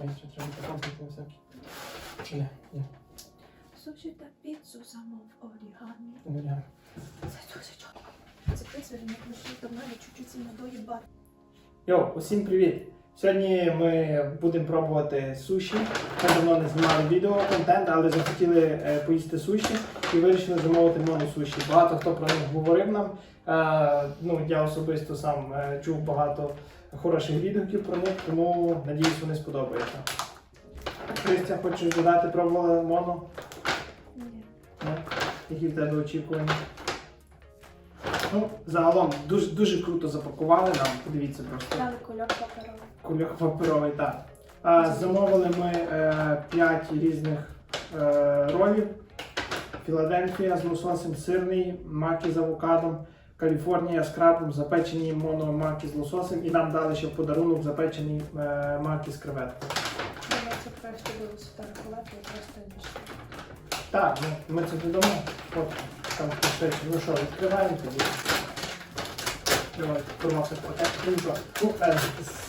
Ой, ще треба покажити на всякий. Чи не? Ні, Суші та піцу замов орігамі. реально. Це дуже чорно. Це піцу він як до мене чуть-чуть сильно доїбати. Йо, усім привіт! Сьогодні ми будемо пробувати суші. Ми давно не знімали відео контент, але захотіли е, поїсти суші і вирішили замовити моно суші. Багато хто про них говорив нам. Е, ну, я особисто сам е, чув багато хороших відгуків про них, тому надіюсь, вони сподобаються. Христя, хочеш додати, пробувала моно? Ні. Ні? Які в тебе очікування? Ну, загалом дуже, дуже круто запакували нам. Подивіться просто. Дали кульок паперовий. Кульок паперовий, так. А, замовили ми е, 5 різних е, ролів. Філадельфія з лососем сирний, маки з авокадом, Каліфорнія з крабом, запечені мономаки з лососем і нам дали ще в подарунок запечені е, маки з креветкою. Це краще було сфотографувати і просто ніж. Так, ми, ми це додамо. От там пишеться. Ну що, відкриваємо тоді. Формався пакет. Ну що, ну, е,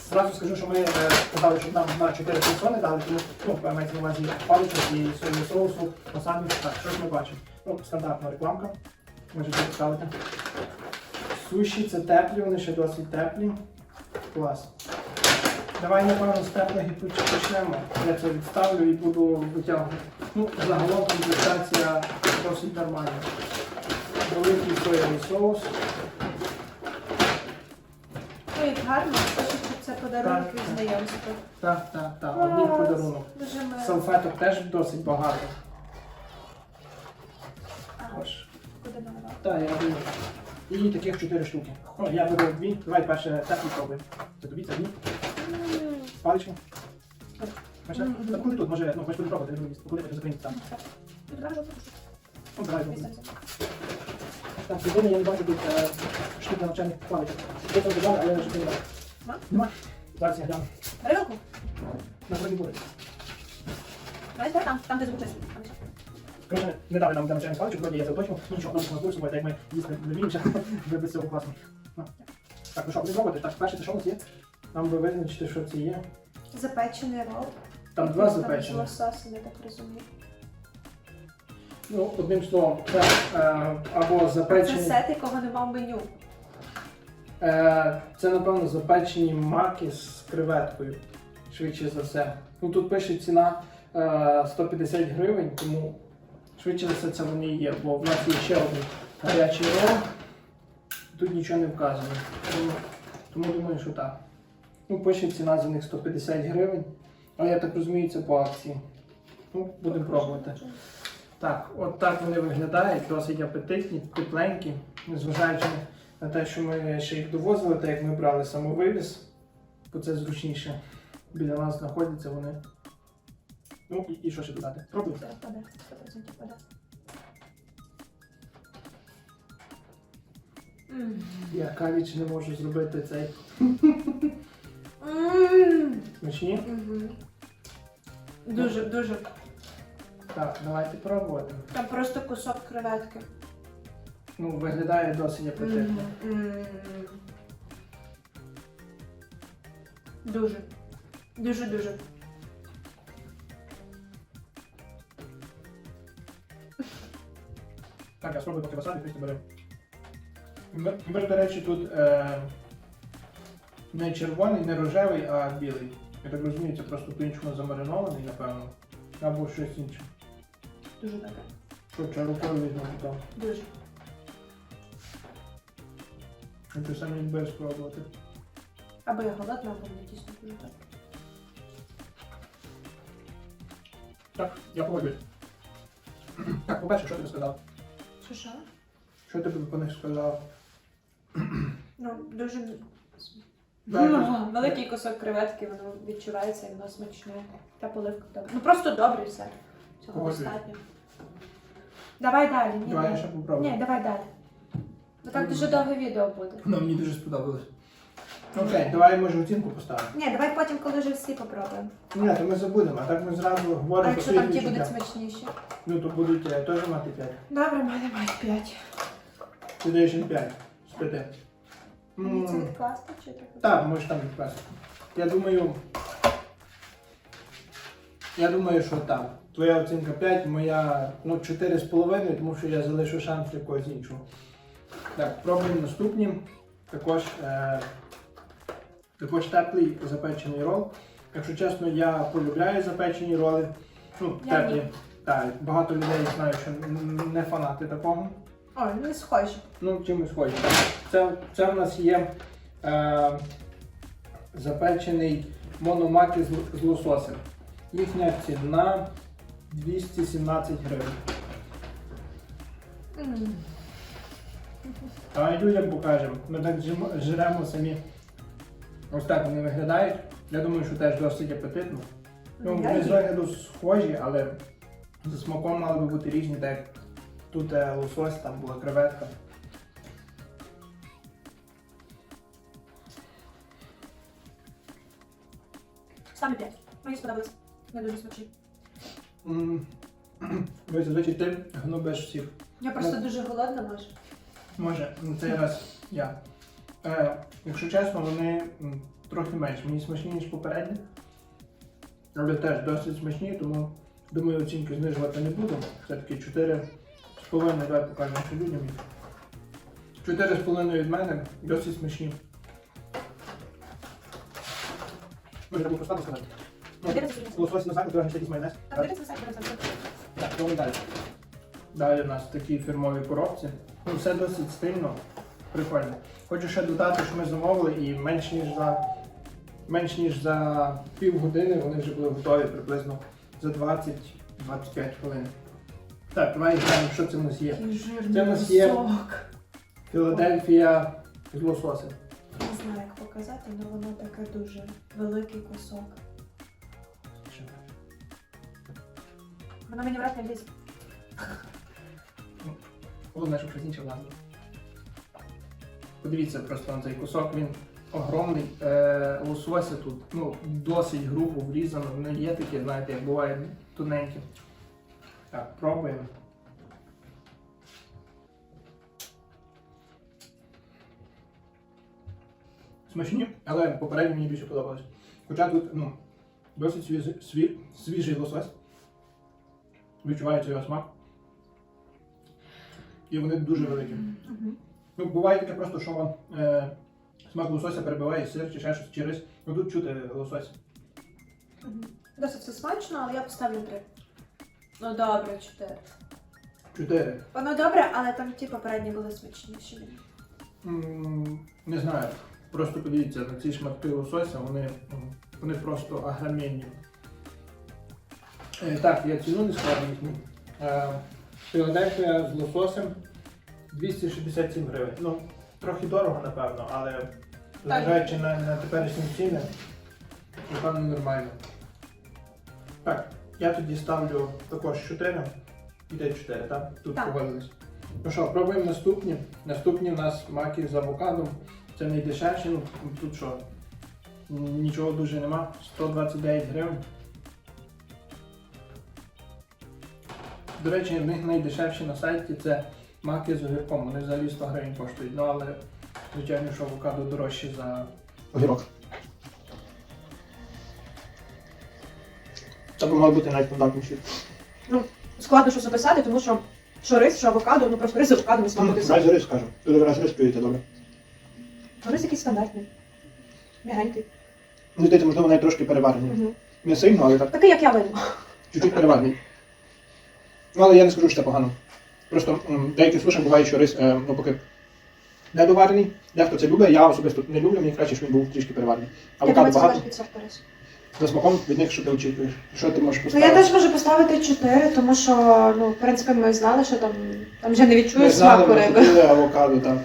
зразу скажу, що ми е, казали, що нам на 4 персони дали, тому ну, мається на увазі паличок і соєвого соусу, посамі. Так, що ж ми бачимо? Ну, стандартна рекламка. Можете поставити. Суші це теплі, вони ще досить теплі. Клас. Давай, напевно, з теплих і почнемо. Я це відставлю і буду витягувати. Ну, загалом комплектація досить нормальна. Великий соєвий соус. І гарно, це подарунок від знайомства. Так, так, так. Одній подарунок. Дуже мило. Салфеток теж досить багато. Ага, Ось. Куди наливати? Так, я беру. І таких 4 штуки. О, я беру дві. Давай перше теплі пробуємо. Це тобі, це дві. Паличку. Бачите? Мгм. Так куди тут? Може, ну, хочеш буде пробувати, не Куди ти закинути там? Ну, давай жовту Так, сьогодні я не бачу тут е, штук навчальних паличок. Я це додали, але вже немає. Нема? Нема. Зараз я гляну. Бери. На вроді буде. Давай, давай там, там де звучить. Там. Коротше, не дали нам навчальних паличок, вроді я це уточнив. Ну нічого, нам не збулися, як ми їсти не вміємося, вже без цього класно. Ну. Так, ну що, будемо пробувати. Так, перше, це що у нас є? Нам би визначити, що це є. Запечений рол. Там два запечені. лососем, я так розумію. Ну, одним словом, це е, або Це запечені. сет, якого нема в меню. Е, це, напевно, запечені маки з креветкою. Швидше за все. Ну тут пише ціна е, 150 гривень, тому швидше за все це вони є, бо в нас є ще один гарячий рол. Тут нічого не вказано. Тому, тому думаю, що так. Ну, пише ціна за них 150 гривень. Але я так розумію, це по акції. Ну, будемо пробувати. Так, от так вони виглядають, досить апетитні, тепленькі, незважаючи на те, що ми ще їх довозили, так як ми брали самовивіз, бо це зручніше. Біля нас знаходяться вони. Ну і, і що ще додати? Пробуйте. Це впаде, 100% впаде. Я кавіч не можу зробити цей смачні. Дуже, дуже. Так, давайте пробувати. Там просто кусок креветки. Ну, виглядає досить апетитно. Мм. Дуже. Дуже-дуже. Так, я спробую поки васабі, після беремо. Ми, ми, до речі, тут е, не червоний, не рожевий, а білий. Я так розумію, це просто по-іншому замаринований, напевно. Або щось інше. Дуже таке. Що, візьмемо там? Дуже. І ти сам не будеш спробувати. Або я голодна, або мені дійсно дуже так. Так, я погоджуюсь. Так, по-перше, що ти сказав? Що що? Що ти по них сказав? Ну, дуже Дай ну, великий кусок креветки, воно відчувається і воно смачне. Та поливка добре. Ну просто добре все. Цього достатньо. Давай далі. Ні, Давай я ще попробую. Ні, давай далі. Бо так дуже довге відео буде. Ну, мені дуже сподобалось. Окей, давай може оцінку поставимо. Ні, давай потім, коли вже всі попробуємо. Ні, то ми забудемо, а так ми зразу А говоримо якщо там ті відчуття. будуть смачніші? Ну, то будуть е, теж мати 5. Добре, в мене мають п'ять. Ти даєш їм 5 з 5. Мені це відкласти чи так? Так, можеш там відкласти. Я думаю, Я думаю, що так. Твоя оцінка 5, моя ну, 4,5, тому що я залишу шанс для когось іншого. Так, пробуємо наступні. Також, е, також теплий запечений рол. Якщо чесно, я полюбляю запечені роли. Ну, Я теплі. ні. Так, багато людей знаю, що н- не фанати такого. Ой, не схожі. Ну, чимось схожі. Це, це в нас є е, запечений мономаки з, з лососем. Їхня ціна 217 гривень. А людям покажемо. Ми так жремо самі. Ось так вони виглядають. Я думаю, що теж досить апетитно. Ну, вони з вигляду схожі, але за смаком мали би бути різні, так як тут е, лосось, там була креветка. Саме п'ять. Мені сподобалось. Не дуже смачні. Зазвичай ти гнобиш всіх. Я просто Ну. дуже голодна, може. Може, на цей раз я. Е, якщо чесно, вони трохи менш. Мені смачні, ніж попередні. Але теж досить смачні, тому думаю, оцінки знижувати не буду. Все-таки 4 з половиною, давай покажемо що людям. їх. 4 з половиною від мене досить смачні. Може, треба поставити сказати. Ну, Лосось на заклад, треба якийсь майонез. На сайт, беремо. Так, тому далі. Далі у нас такі фірмові коробці. Ну, все досить стильно, прикольно. Хочу ще додати, що ми замовили і менш ніж за менш ніж за півгодини вони вже були готові приблизно за 20-25 хвилин. Так, давай глянемо, що це в нас є. Який жирний Це в нас є- кусок. Філадельфія з лососем. Не знаю, як показати, але воно таке дуже великий кусок. Воно мені в рот не лізе. Головне, щоб щось інше влазило. Подивіться просто на цей кусок, він огромний. Е, лосося тут ну, досить грубо врізано, не є таке, знаєте, як буває тоненьке. Так, пробуємо. Смачні, але попередньо мені більше подобалось. Хоча тут ну, досить свіжий, сві, свіжий лосось. Відчувається його смак. І вони дуже великі. Мгм. Ну, буває таке просто, що вам е, смак лосося перебиває сир чи ще щось чи рис. Ну тут чути лосось. Мгм. Досить все смачно, але я поставлю три. Ну добре, чотири. Чотири. Воно добре, але там ті попередні були смачніші. М, Не знаю. Просто подивіться на ці шматки лосося, вони, вони просто агромінні. Е, так, я ціну не скажу їхню. Е, Філадельфія з лососем 267 гривень. Ну, трохи дорого, напевно, але зважаючи на, на теперішні ціни, напевно, нормально. Так, я тоді ставлю також 4. Іде 4, так? Тут Так. погодились. Ну що, пробуємо наступні. Наступні в нас маки з авокадом. Це найдешевші, ну тут що? Нічого дуже нема. 129 гривень. До речі, в них найдешевші на сайті це маки з огірком. Вони взагалі 100 гривень коштують. Ну але звичайно, що авокадо дорожче за огірок. Це б мав бути найстандартніший. Складно що записати, тому що що рис, що авокадо, ну просто рис з авокадо не смак буде. Раз рис кажу. Тут раз рис п'єте, добре. Рис якийсь стандартний. Мягенький. Мені здається, можливо, навіть трошки переварений. Угу. Не сильно, але так. Такий, як я винна. Чуть-чуть переварений. Ну, але я не скажу, що це погано. Просто деякі слушам буває, що рис, е, ну, поки недоварений, дехто це любить, я особисто не люблю, мені краще, щоб він був трішки переварений. Авокадо багато. За смаком від них що ти очікуєш? Що ти можеш Ну я теж можу поставити 4, тому що, ну, в принципі, ми знали, що там, там вже не відчуєш знали, смаку ми риби. купили авокадо, так.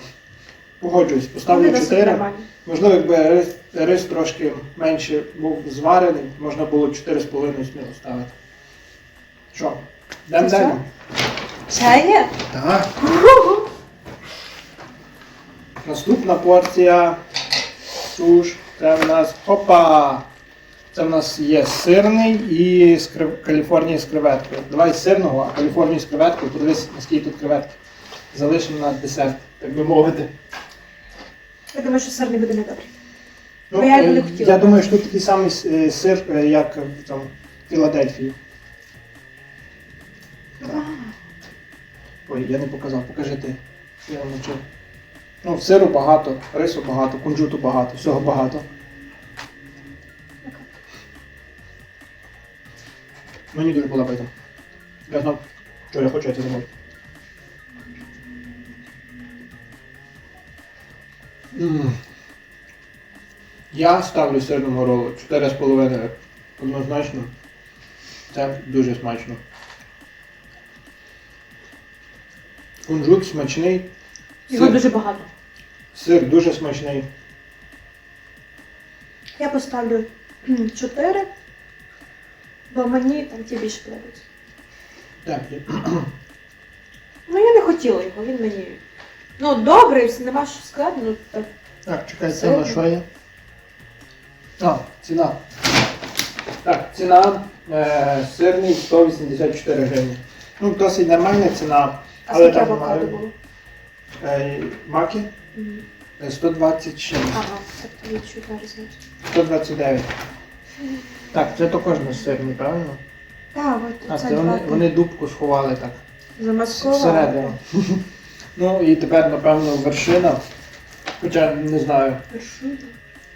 Погоджуюсь, поставлю 4. Можливо, якби рис, рис трошки менше був зварений, можна було 4,5 ставити. Що? Це далі? Ще є? Так. Наступна порція суш. Це в нас опа! Це в нас є сирний і з крив... Каліфорнії з креветкою. Давай з сирного, а Каліфорнії з креветкою. Подивись, наскільки тут креветки. Залишимо на десерт, так би мовити. Я думаю, що сирний буде недобрий. Ну, я не е, хотіла. я думаю, що тут такий самий е, сир, е, як там, в Ой, я не показав, покажи ти. Я навчив. Ну, сиру багато, рису багато, кунжуту багато, всього багато. Мені дуже подобається. Я знав, що я хочу, я це зробив. М. Я ставлю сирному ролу 4,5 однозначно. Це дуже смачно. Кунжут смачний. Його Сир, дуже багато. сир дуже смачний. Я поставлю 4, бо мені там ті більше подобаються. Так. Ну я не хотіла його, він мені. Ну, добрий, нема що сказати, ну так. Так, чекай, це на що є? А, ціна. Так, ціна е, сирний 184 гривні. Ну, досить нормальна ціна. А Але скільки там авокадо було? Е, маки Мгм. е, 126, Ага, так тобі чуть на 129. Так, це також не сирний, правильно? Так, от А, це це вони, два вони дубку сховали так. замаскували. Всередину. Ну і тепер, напевно, вершина. Хоча не знаю. Вершина.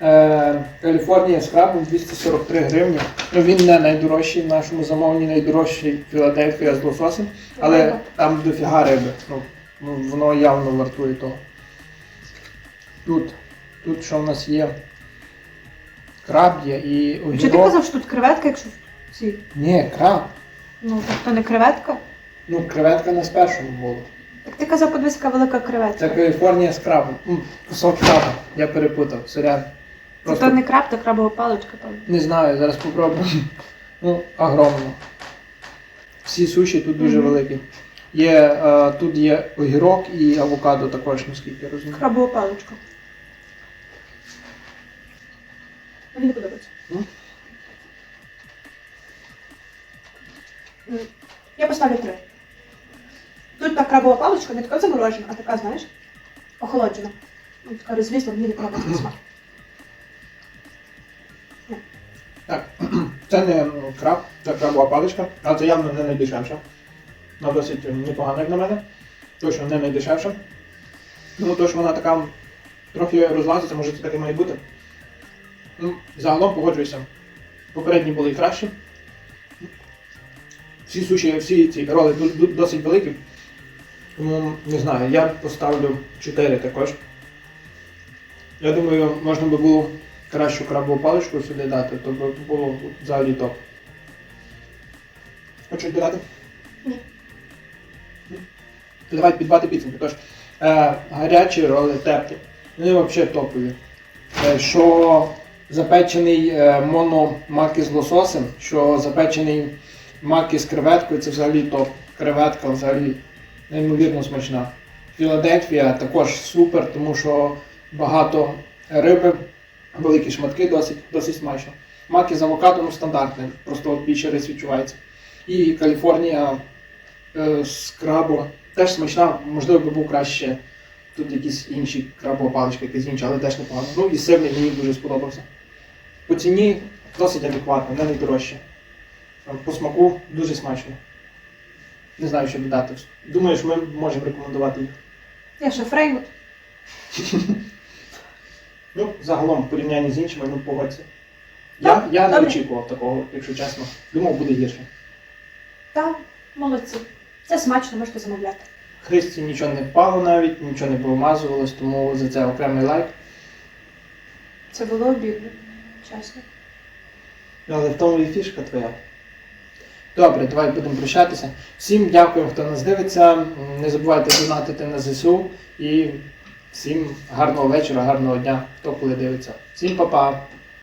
Е, Каліфорнія з крабом 243 гривні. Ну, він не найдорожчий в нашому замовленні, найдорожчий Філадельфія з лососем, але там дофіга риби. Ну, ну, воно явно вартує того. Тут, тут що в нас є? Краб є і Чи ти казав, що тут креветка, якщо в цій? Ні, краб. Ну, тобто не креветка? Ну, креветка на спершому була. Так ти казав, подивись, яка велика Це. Каліфорнія з крабом. Кусок краба. Я перепутав, сорян. Це то не краб, то крабова паличка, певно. Не знаю, зараз попробую. Ну, огромно. Всі суші тут дуже Мгм. великі. Є, е, тут є огірок і авокадо також, наскільки я розумію. Крабова паличка. Мені не подобається. Ну? Я поставлю три. Тут та крабова паличка не така заморожена, а така, знаєш, охолоджена. Ну, Така розвісла, мені не подобається смак. Краб, це крабова паличка, але це явно не найдешевша. Вона досить непогана, як на мене. Точно не найдешевша. Ну, то, що вона така трохи розлазиться, може це так і має бути. Ну, загалом погоджуюся. Попередні були кращі. Всі суші, всі ці роли досить великі. Тому не знаю, я поставлю 4 також. Я думаю, можна би було кращу крабову паличку сюди дати, то було взагалі топ. Хочуть додати? Ні. Ні? То давайте підбати підсумки. Тож, е, гарячі роли теплі. Вони взагалі топові. Е, що запечений е, мономаки з лососем, що запечений маки з креветкою, це взагалі топ. Креветка взагалі неймовірно смачна. Філадельфія також супер, тому що багато риби, великі шматки, досить, досить смачно. Маки з авокадо ну, стандартне, просто от більше рис відчувається. І Каліфорнія е, з крабом теж смачна, можливо, би був краще. Тут якісь інші крабова паличка, якась інша, але теж непогано. Ну і сирний мені дуже сподобався. По ціні досить адекватно, не найдорожче. Е, По смаку дуже смачно. Не знаю, що додати. Думаю, що ми можемо рекомендувати їх. Я ще фреймут. Ну, загалом, в порівнянні з іншими, ну погодься. Я, я не очікував такого, якщо чесно. Думав, буде гірше. Так, молодці. Це смачно, можете замовляти. Христі нічого не впало навіть, нічого не повмазувалось, тому за це окремий лайк. Це було обідно, чесно. Але в тому і фішка твоя. Добре, давай будемо прощатися. Всім дякую, хто нас дивиться. Не забувайте донатити на ЗСУ і всім гарного вечора, гарного дня, хто коли дивиться. Всім па-па!